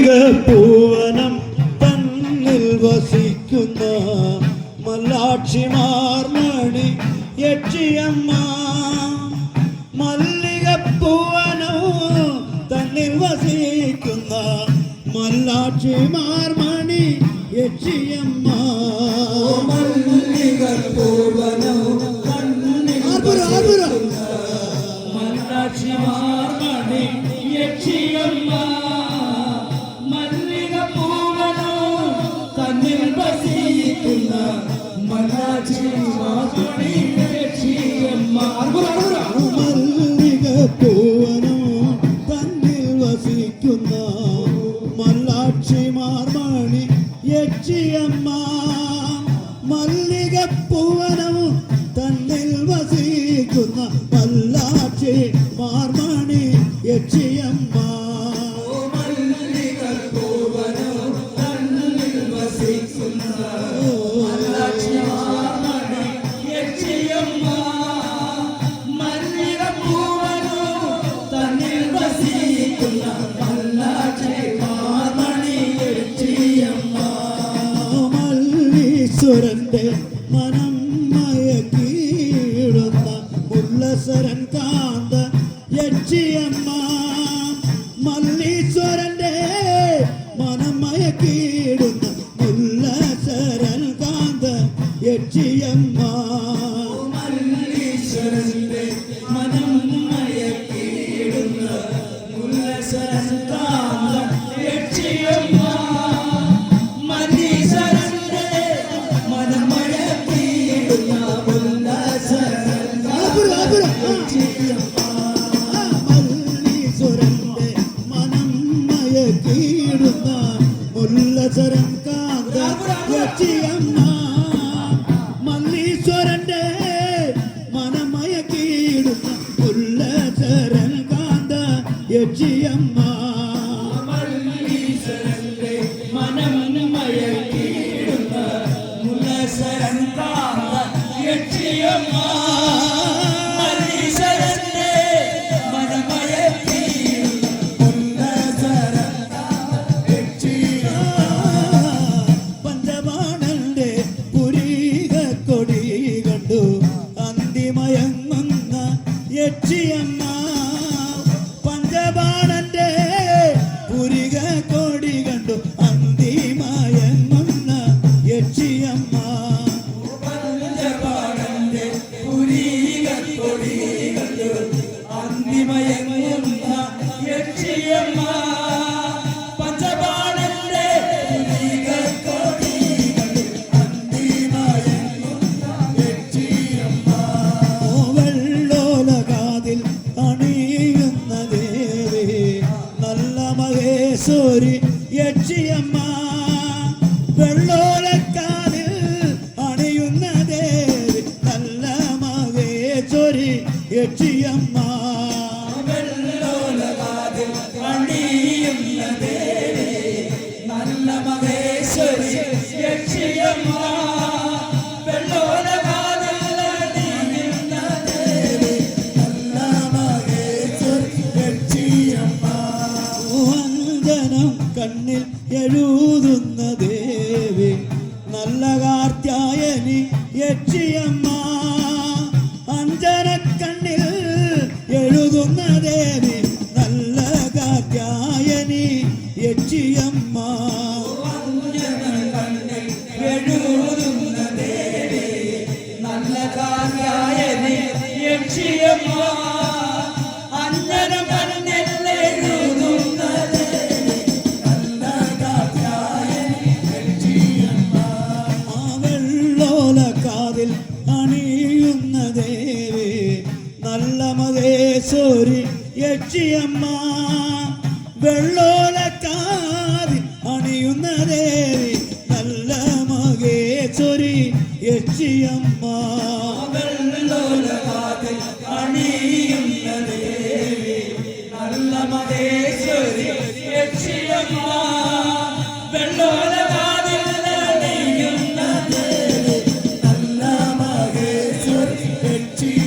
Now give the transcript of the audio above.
പൂവനം തന്നിൽ വസിക്കുന്ന മല്ലാക്ഷിമാർ മണി യക്ഷിയമ്മ മല്ലികപ്പൂവനോ തന്നിൽ വസിക്കുന്ന മല്ലാക്ഷിമാർ മണി യക്ഷിയമ്മ ആർപ്പുര, ആർപ്പുര. മണ്ണാക്ഷിമാർമണി യക്ഷിയമ്മ മല്ലികപ്പൂവനോ തന്നിൽ വസിക്കുന്ന മല്ലാക്ഷിമാർ മണി യക്ഷിയമ്മ മല്ലികപ്പൂവനവും തന്നിൽ വസിക്കുന്ന മല്ലീശ്വരന്റെ മനം മയക്കിയിടുന്ന ഉല്ലസരൻ കാന്ത യക്ഷിയമ്മ മല്ലീശ്വരന്റെ അന്തിമയങ്ങുന്ന അണിയുന്ന ദേവി നല്ല മഹേശ്വരി യക്ഷിയമ്മ അണിയുന്ന യക്ഷിയമ്മ. അഞ്ജനം കണ്ണിൽ എഴുതുന്ന ദേവി നല്ല കാർത്യായനി യക്ഷിയമ്മ നല്ല മഹേശ്വരി യക്ഷിയമ്മ വെള്ളോലക്കാതിൽ അണിയുന്ന ദേവി നല്ല മഹേശ്വരി യക്ഷിയമ്മ വെള്ളോലകാതിൽ അണിയുന്ന ദേവി നല്ല മഹേശ്വരി യക്ഷിയമ്മ. വെള്ളോലകാതിൽ അണിയുന്ന ദേവി നല്ല മഹേശ്വരി യക്ഷിയമ്മ.